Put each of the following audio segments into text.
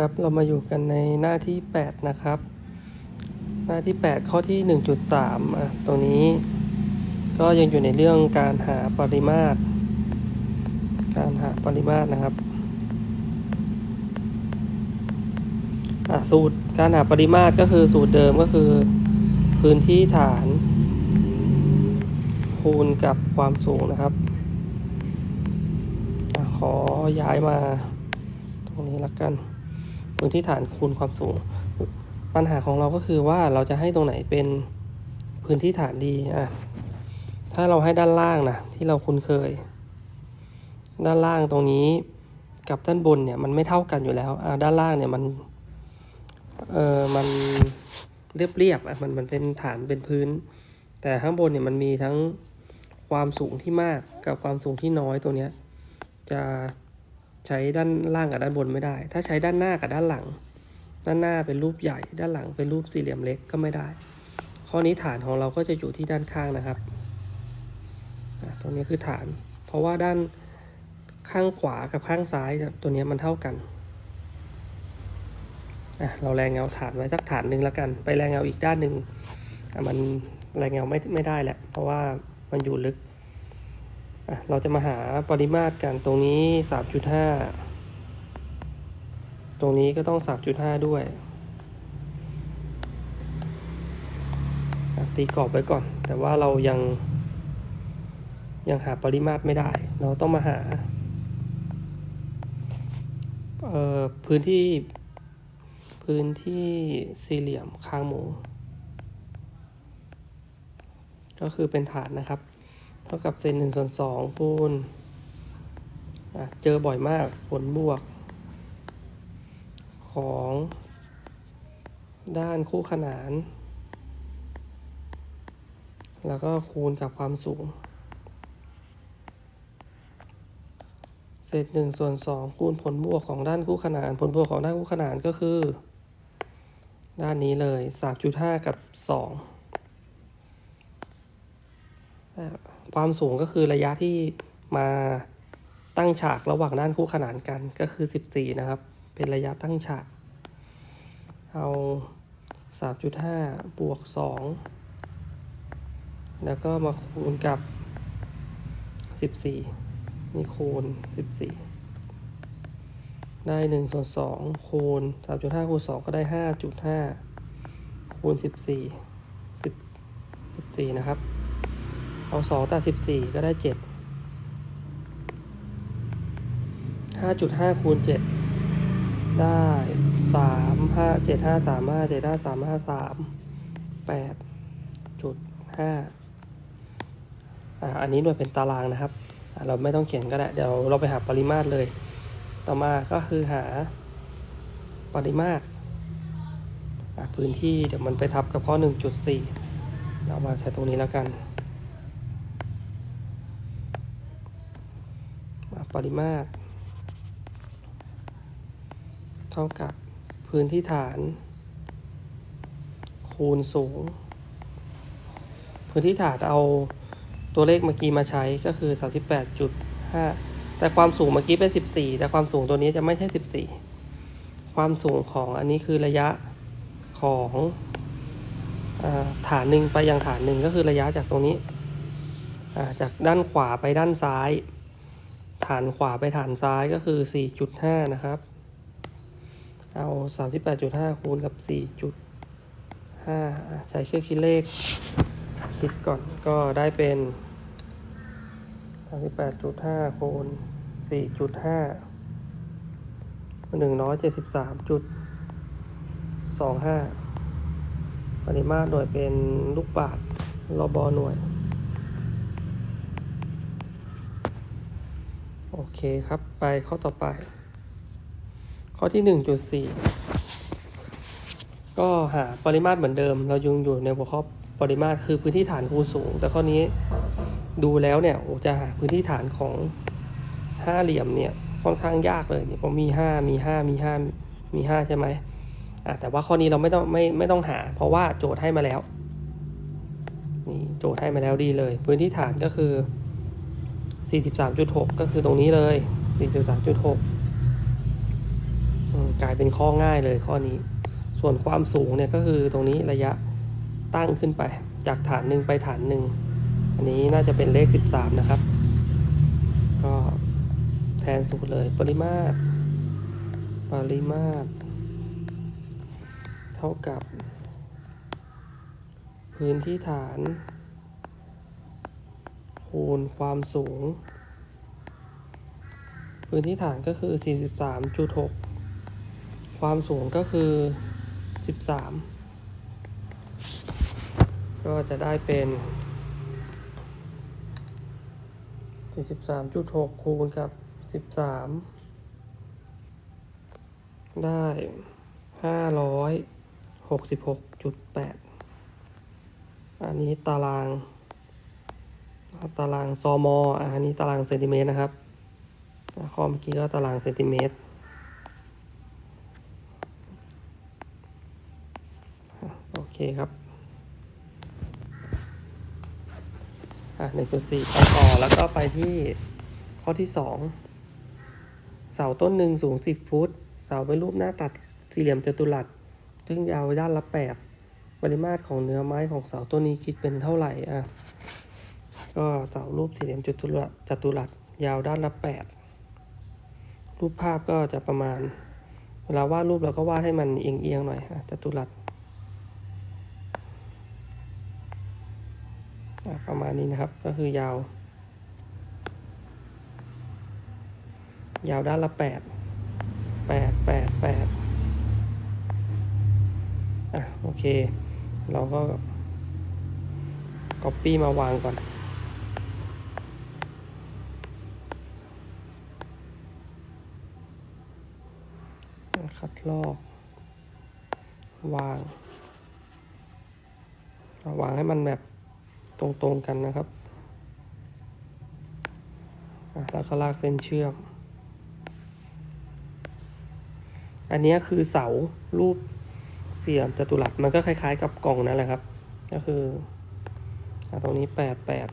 ครับเรามาอยู่กันในหน้าที่ 8 นะครับ หน้าที่ 8 ข้อที่ 1.3อะตรงนี้ ก็ยังอยู่ในเรื่องการหาปริมาตร การหาปริมาตรนะครับอะสูตรการหาปริมาตรก็คือสูตรเดิมก็คือ พื้นที่ฐาน คูณกับความสูงนะครับอะขอย้ายมาตรงนี้ละกัน พื้นที่ฐานคูณความสูง ปัญหาของเราก็คือว่าเราจะให้ตรงไหนเป็นพื้นที่ฐานดีอะถ้าเราให้ด้านล่างนะที่เราคุ้นเคย ด้านล่างตรงนี้กับด้านบนเนี่ยมันไม่เท่ากันอยู่แล้วอะด้านล่างเนี่ยมันเออมันเรียบเรียบๆอะมันมันเป็นฐานเป็นพื้น แต่ข้างบนเนี่ยมันมีทั้งความสูงที่มากกับความสูงที่น้อยตัวเนี้ยจะ ใช้ด้านล่างกับด้านบนไม่ได้ ถ้าใช้ด้านหน้ากับด้านหลัง ด้านหน้าเป็นรูปใหญ่ ด้านหลังเป็นรูปสี่เหลี่ยมเล็กก็ไม่ได้ ข้อนี้ฐานของเราก็จะอยู่ที่ด้านข้างนะครับ ตรงนี้คือฐาน เพราะว่าด้านข้างขวากับข้างซ้ายตัวนี้มันเท่ากันเราแรงเงาฐานไว้สักฐานหนึ่งแล้วกัน ไปแรงเงาอีกด้านหนึ่งมันแรงเงาไม่ไม่ได้แหละ เพราะว่ามันอยู่ลึก เราจะมาหาปริมาตรกันตรงนี้สามจุดห้าตรงนี้ก็ต้อง 3.5 ด้วย ตีกรอบไว้ก่อน แต่ว่าเรายัง ยังหาปริมาตรไม่ได้ เราต้องมาหาพื้นที่พื้นที่สี่เหลี่ยมคางหมู ก็คือเป็นฐานนะครับ เท่ากับเซนหนึ่งส่วนสองคูณเจอบ่อยมากผลบวก ของด้านคู่ขนาน แล้วก็คูณกับความสูง เศษหนึ่งส่วนสองคูณผลบวกของด้านคู่ขนาน ผลบวกของด้านคู่ขนานก็คือ ด้านนี้เลยสามจุดห้ากับสอง ความสูงก็คือระยะที่มาตั้งฉากระหว่างด้านคู่ขนานกันก็คือสิบสี่นะครับ เป็นระยะตั้งฉาก เอาสามจุดห้าบวกสองแล้วก็มาคูณกับสิบสี่นี่คูณสิบสี่ได้หนึ่งส่วนสองคูณสามจุดห้าคูณสองก็ได้ห้าจุดห้าคูณสิบสี่สิบสิบสี่นะครับ เอาสองตัดสิบสี่ก็ได้เจ็ดห้าจุดห้าคูณเจ็ดได้สามห้าเจ็ดห้าสามห้าเจ็ดห้าสามห้าสามแปดจุดห้าอ่าอันนี้หน่วยเป็นตารางนะครับ เราไม่ต้องเขียนก็ได้ เดี๋ยวเราไปหาปริมาตรเลย ต่อมาก็คือหาปริมาตรพื้นที่เดี๋ยวมันไปทับกับข้อหนึ่งจุดสี่เรามาใช้ตรงนี้แล้วกันอ่า ปริมาตร เท่ากับพื้นที่ฐาน คูณสูง พื้นที่ฐานเอาตัวเลขเมื่อกี้มาใช้ก็คือ 38.5 แต่ความสูงเมื่อกี้เป็น 14 แต่ความสูงตัวนี้จะไม่ใช่ 14 ความสูงของอันนี้คือระยะของฐานหนึ่งไปยังฐานหนึ่งก็คือระยะจากตรงนี้ จากด้านขวาไปด้านซ้าย ฐานขวาไปฐานซ้ายก็คือ 4.5 นะครับ เอาสามสิบแปดจุดห้าคูณกับสี่จุดห้าใช้เครื่องคิดเลข คิดก่อนก็ได้เป็นสามสิบแปดจุดห้าคูณสี่จุดห้าหนึ่งร้อยเจ็ดสิบสามจุดสองห้าปริมาตรหน่วยเป็นลูกบาทรอบอหน่วย โอเคครับ ไปข้อต่อไป ข้อที่หนึ่งจุดสี่ก็หาปริมาตรเหมือนเดิม เรายังอยู่ในหัวข้อปริมาตรคือพื้นที่ฐานคูณสูง แต่ข้อนี้ดูแล้วเนี่ยโอ้จะหาพื้นที่ฐานของห้าเหลี่ยมเนี่ยค่อนข้างยากเลยเนี่ยผมมีห้ามีห้ามีห้ามีห้าใช่ไหมอะแต่ว่าข้อนี้เราไม่ต้องไม่ไม่ต้องหา เพราะว่าโจทย์ให้มาแล้วนี่โจทย์ให้มาแล้วดีเลย พื้นที่ฐานก็คือ 43.6 ก็คือตรงนี้เลย 43.6อืมมกลายเป็นข้อง่ายเลยข้อนี้ ส่วนความสูงเนี่ยก็คือตรงนี้ระยะตั้งขึ้นไป จากฐานหนึ่งไปฐานหนึ่ง อันนี้น่าจะเป็นเลข 13 นะครับ ก็แทนสูตรเลยปริมาตร ปริมาตร เท่ากับ พื้นที่ฐาน คูณความสูง พื้นที่ฐานก็คือ 43.6 ความสูงก็คือ 13 ก็จะได้เป็น 43.6 คูณกับ 13 ได้ 566.8 อันนี้ตาราง ตารางซอมออันนี้ตารางเซนติเมตรนะครับข้อเมื่อกี้ก็ตารางเซนติเมตรโอเคครับอะหนึ่งจุดสี่ไปต่อแล้วก็ไปที่ข้อที่สองเสาต้นหนึ่งสูงสิบฟุต เสาเป็นรูปหน้าตัดสี่เหลี่ยมจัตุรัสซึ่งยาวด้านละแปดปริมาตรของเนื้อไม้ของเสาต้นนี้คิดเป็นเท่าไหร่อะ ก็เสารูปสี่เหลี่ยมจัตุรัสจัตุรัสยาวด้านละแปดรูปภาพก็จะประมาณ เวลาวาดรูปเราก็วาดให้มันเอียงๆหน่อยจัตุรัสประมาณนี้นะครับก็คือยาว ยาวด้านละแปดแปดแปดแปดอะโอเค เราก็ copy มาวางก่อน คัด ลอก วาง วางให้มันแบบตรงๆกันนะครับแล้วก็ลากเส้นเชือก อันนี้คือเสารูปเสี่ยมจัตุรัสมันก็คล้ายๆ กับกล่องนั่นแหละครับ ก็คืออตรงนี้แปดแปด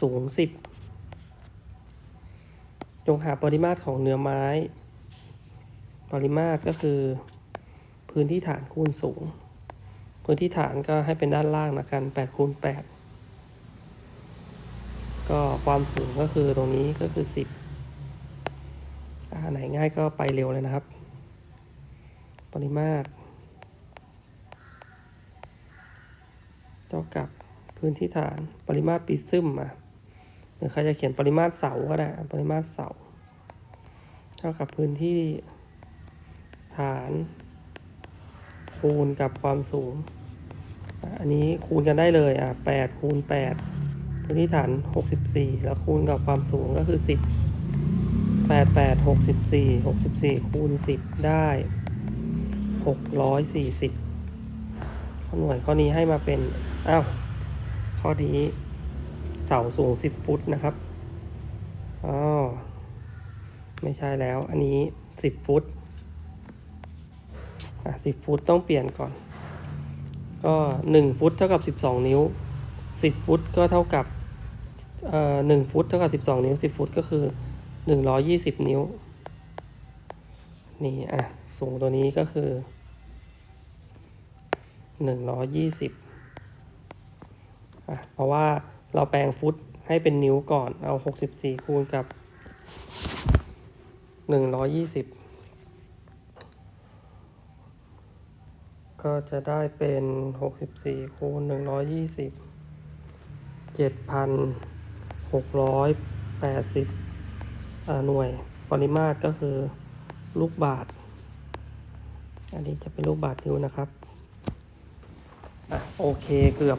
สูงสิบจงหาปริมาตรของเนื้อไม้ ปริมาตรก็คือพื้นที่ฐานคูณสูง พื้นที่ฐานก็ให้เป็นด้านล่างนะกัน8คูณ8ก็ความสูงก็คือตรงนี้ก็คือ 10อันไหนง่ายก็ไปเร็วเลยนะครับ ปริมาตรเท่ากับพื้นที่ฐานปริมาตรปีซึมอะหรือใครจะเขียนปริมาตรเสาก็ได้ ปริมาตรเสา เท่ากับพื้นที่ ฐานคูณกับความสูง อันนี้คูณกันได้เลยอะแปดคูณแปดพื้นที่ฐานหกสิบสี่แล้วคูณกับความสูงก็คือสิบแปดแปดหกสิบสี่หกสิบสี่คูณสิบได้หกร้อยสี่สิบข้อหน่วยข้อนี้ให้มาเป็นอ้าวข้อนี้เสาสูงสิบฟุตนะครับอ๋อไม่ใช่แล้ว อันนี้สิบฟุต สิบฟุตต้องเปลี่ยนก่อน ก็หนึ่งฟุตเท่ากับสิบสองนิ้วสิบฟุตก็เท่ากับเอ่อหนึ่งฟุตเท่ากับสิบสองนิ้วสิบฟุตก็คือหนึ่งร้อยี่สิบนิ้ว นี่อะ สูงตัวนี้ก็คือหนึ่งร้อยี่สิบอะ เพราะว่าเราแปลงฟุตให้เป็นนิ้วก่อน เอาหกสิบสี่คูณกับหนึ่งร้อยี่สิบ ก็จะได้เป็นหกสิบสี่คูณหนึ่งร้อยยี่สิบเจ็ดพันหกร้อยแปดสิบหน่วย ปริมาตรก็คือลูกบาท อันนี้จะเป็นลูกบาทนิ้วนะครับอะโอเคเกือบ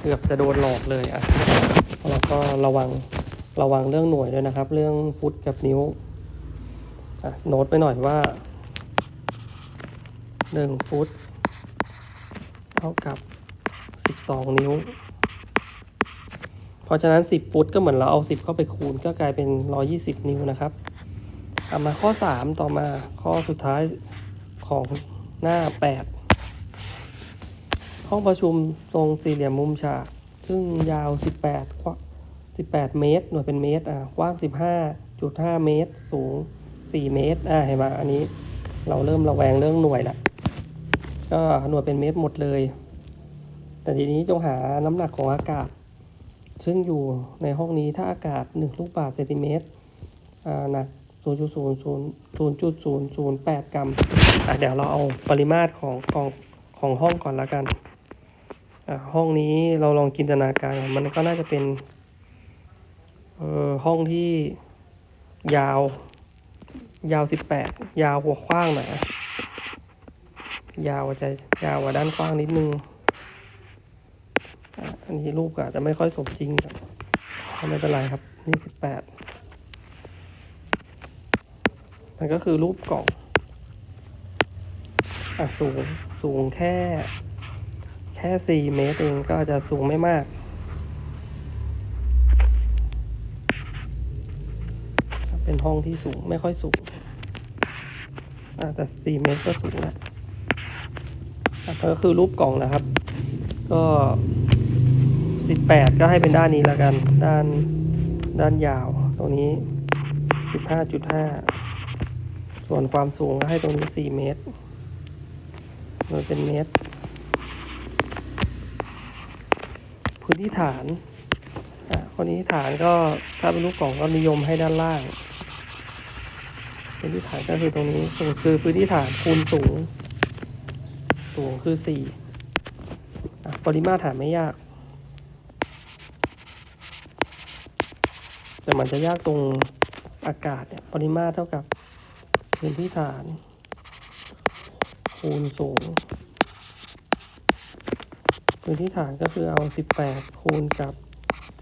เกือบจะโดนหลอกเลยอะแล้วก็ระวังระวังเรื่องหน่วยด้วยนะครับ เรื่องฟุตกับนิ้วอะโน้ตไปหน่อยว่าหนึ่งฟุต เท่ากับ 12 นิ้ว เพราะฉะนั้น 10 ฟุตก็เหมือนเราเอา 10 เข้าไปคูณก็กลายเป็น 120 นิ้วนะครับเอามาข้อ 3 ต่อมาข้อสุดท้ายของหน้า 8 ห้องประชุมทรงสี่เหลี่ยมมุมฉาก ซึ่งยาว 18กว่า18 เมตร หน่วยเป็นเมตรอะกว้าง 15.5 เมตร สูงสี่เมตร อ่าเห็นไหมอันนี้เราเริ่มระแวงเรื่องหน่วยละ ก็หน่วยเป็นเมตรหมดเลย แต่ทีนี้จงหาน้ำหนักของอากาศ ซึ่งอยู่ในห้องนี้ถ้าอากาศหนึ่งลูกบาศก์เซนติเมตรหนักศูนย์จุดศูนย์ศูนย์ศูนย์จุดศูนย์ศูนย์แปดกรัมอะเดี๋ยวเราเอาปริมาตรของของของห้องก่อนละกันอะห้องนี้เราลองจินตนาการ มันก็น่าจะเป็นเออห้องที่ยาว ยาวสิบแปดยาวหัวกว้างหน่อย ยาวจะยาวกว่าด้านกว้างนิดนึงอันนี้รูปอาจจะไม่ค่อยสมจริงครับไม่เป็นไรครับนี่สิบแปดมันก็คือรูปกล่องอะสูงสูงแค่ แค่สี่เมตรเองก็จะสูงไม่มาก เป็นห้องที่สูงไม่ค่อยสูงอะแต่สี่เมตรก็สูงแล้วอะ ก็คือรูปกล่องนะครับ ก็สิบแปดก็ให้เป็นด้านนี้แล้วกัน ด้านด้านยาวตรงนี้สิบห้าจุดห้าส่วนความสูงก็ให้ตรงนี้สี่เมตรมันเป็นเมตร พื้นที่ฐานอะคนนี้ฐานก็ถ้าเป็นลูกกล่องก็นิยมให้ด้านล่างพื้นที่ฐานก็คือตรงนี้สูงคือพื้นที่ฐานคูณสูง สูงคือสี่ปริมาตรฐานไม่ยาก แต่มันจะยากตรงอากาศเนี่ยปริมาตรเท่ากับพื้นที่ฐาน คูณสูง พื้นที่ฐานก็คือเอา 18 คูณกับ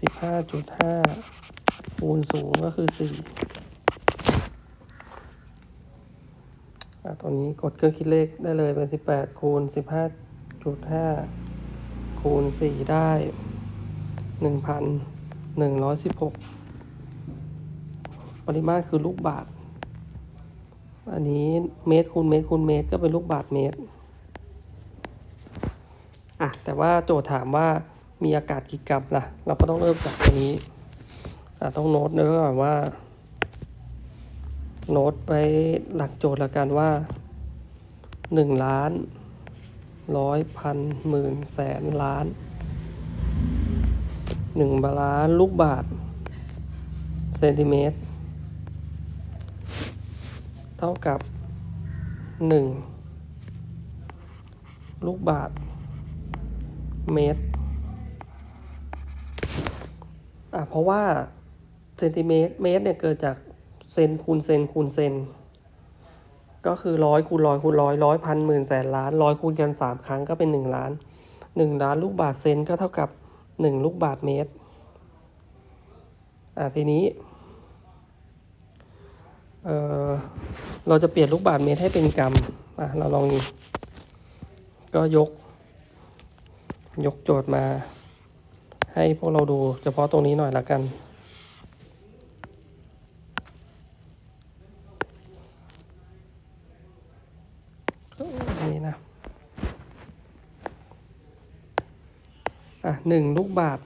15.5 คูณสูงก็คือ 4อะ ตอนนี้กดเครื่องคิดเลขได้เลยเป็น 18 คูณ 15.5 คูณ 4 ได้ 1,116 ปริมาตรคือลูกบาท อันนี้เมตรคูณเมตรคูณเมตรก็เป็นลูกบาทเมตร อะ แต่ว่าโจทย์ถามว่ามีอากาศกี่กรัมล่ะ เราก็ต้องเริ่มจากตัวนี้อะต้องโน้ตด้วยก่อนว่า โน้ตไปหลักโจทย์ละกันว่าหนึ่งล้าน ร้อยพันหมื่นแสนล้านหนึ่งบาล้านลูกบาทเซนติเมตร เท่ากับหนึ่งลูกบาท เมตรอะเพราะว่าเซนติเมตรเมตรเนี่ยเกิดจาก เซนคูณเซนคูณเซน ก็คือร้อยคูณร้อยคูณร้อยร้อยพันหมื่นแสนล้านร้อยคูณกันสามครั้งก็เป็นหนึ่งล้านหนึ่งล้านลูกบาทเซนก็เท่ากับหนึ่งลูกบาทเมตร อะทีนี้ เออเราจะเปลี่ยนลูกบาทเมตรให้เป็นกรัม อะเราลองนี่ก็ยก ยกโจทย์มา ให้พวกเราดูเฉพาะตรงนี้หน่อยละกัน นี่นะ อะหนึ่งลูกบาท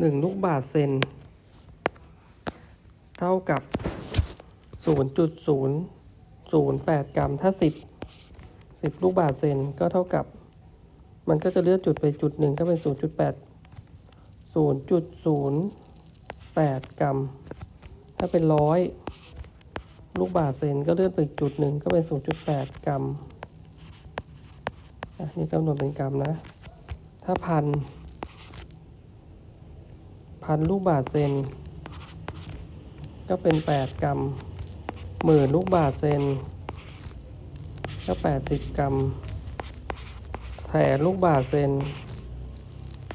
หนึ่งลูกบาทเซน เท่ากับศูนย์จุดศูนย์ศูนย์แปดกรัม ถ้าสิบสิบลูกบาทเซนก็เท่ากับ มันก็จะเลือกจุดไปจุดหนึ่งก็เป็นศูนย์จุดแปดศูนย์จุดศูนย์แปดกรัม ถ้าเป็นร้อย ลูกบาทเซนก็เลื่อนไปอีกจุดหนึ่งก็เป็นศูนย์จุดแปดกรัมอะนี่กำหนดเป็นกรัมนะ ถ้าพัน พันลูกบาทเซน ก็เป็นแปดกรัมหมื่นลูกบาทเซน ก็แปดสิบกรัมแสนลูกบาทเซน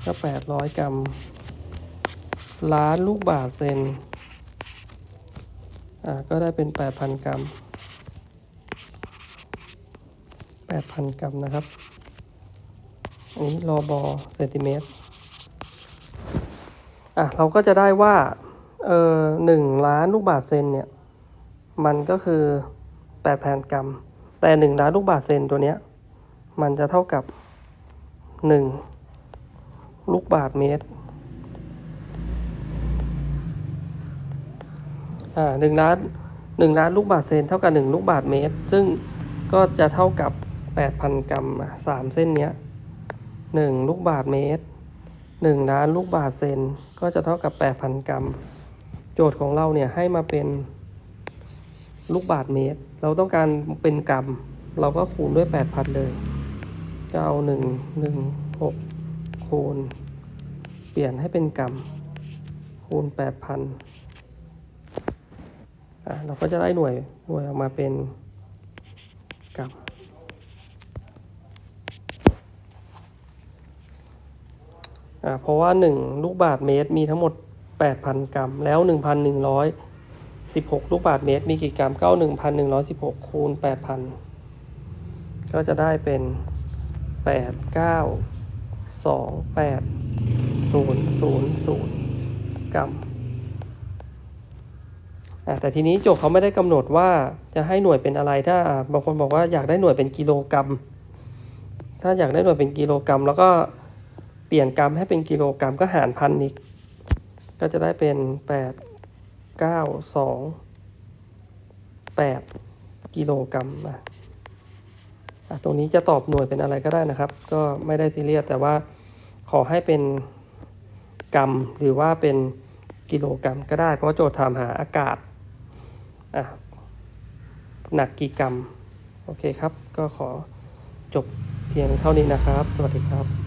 ก็แปดร้อยกรัมล้านลูกบาทเซน อ่าก็ได้เป็นแปดพันกรัมแปดพันกรัมนะครับ อันนี้รอบอเซนติเมตร อะเราก็จะได้ว่า เออหนึ่งล้านลูกบาทเซนเนี่ย มันก็คือแปดพันกรัม แต่หนึ่งล้านลูกบาทเซนตัวเนี้ย มันจะเท่ากับหนึ่งลูกบาทเมตร อ่าหนึ่งล้านหนึ่งล้านลูกบาศก์เซนเท่ากับหนึ่งลูกบาศก์เมตร ซึ่งก็จะเท่ากับแปดพันกรัมสามเส้นเนี้ยหนึ่งลูกบาศก์เมตรหนึ่งล้านลูกบาศก์เซนก็จะเท่ากับแปดพันกรัม โจทย์ของเราเนี่ยให้มาเป็นลูกบาศก์เมตร เราต้องการเป็นกรัม เราก็คูณด้วยแปดพันเลยก็เอาหนึ่งหนึ่งหกคูณ เปลี่ยนให้เป็นกรัมคูณแปดพัน อะเราก็จะได้หน่วยหน่วยออกมาเป็นกรัมอ่าเพราะว่า 1 ลูกบาศก์เมตรมีทั้งหมด 8,000 กรัม แล้ว 1,116 ลูกบาศก์เมตร มีกี่กรัมก็1,116 คูณ 8,000 ก็จะได้เป็น 8 9 2 8 0 0 0 กรัม แต่ทีนี้โจทย์เขาไม่ได้กำหนดว่าจะให้หน่วยเป็นอะไรถ้าบางคนบอกว่าอยากได้หน่วยเป็นกิโลกรัม ถ้าอยากได้หน่วยเป็นกิโลกรัม แล้วก็เปลี่ยนกรัมให้เป็นกิโลกรัมก็หารพันอีก ก็จะได้เป็นแปดเก้าสองแปดกิโลกรัมอะอะตรงนี้จะตอบหน่วยเป็นอะไรก็ได้นะครับ ก็ไม่ได้ซีเรียสแต่ว่าขอให้เป็นกรัมหรือว่าเป็นกิโลกรัมก็ได้ เพราะโจทย์ถามหาอากาศ อะหนักกี่กรัม โอเคครับ ก็ขอจบเพียงเท่านี้นะครับ สวัสดีครับ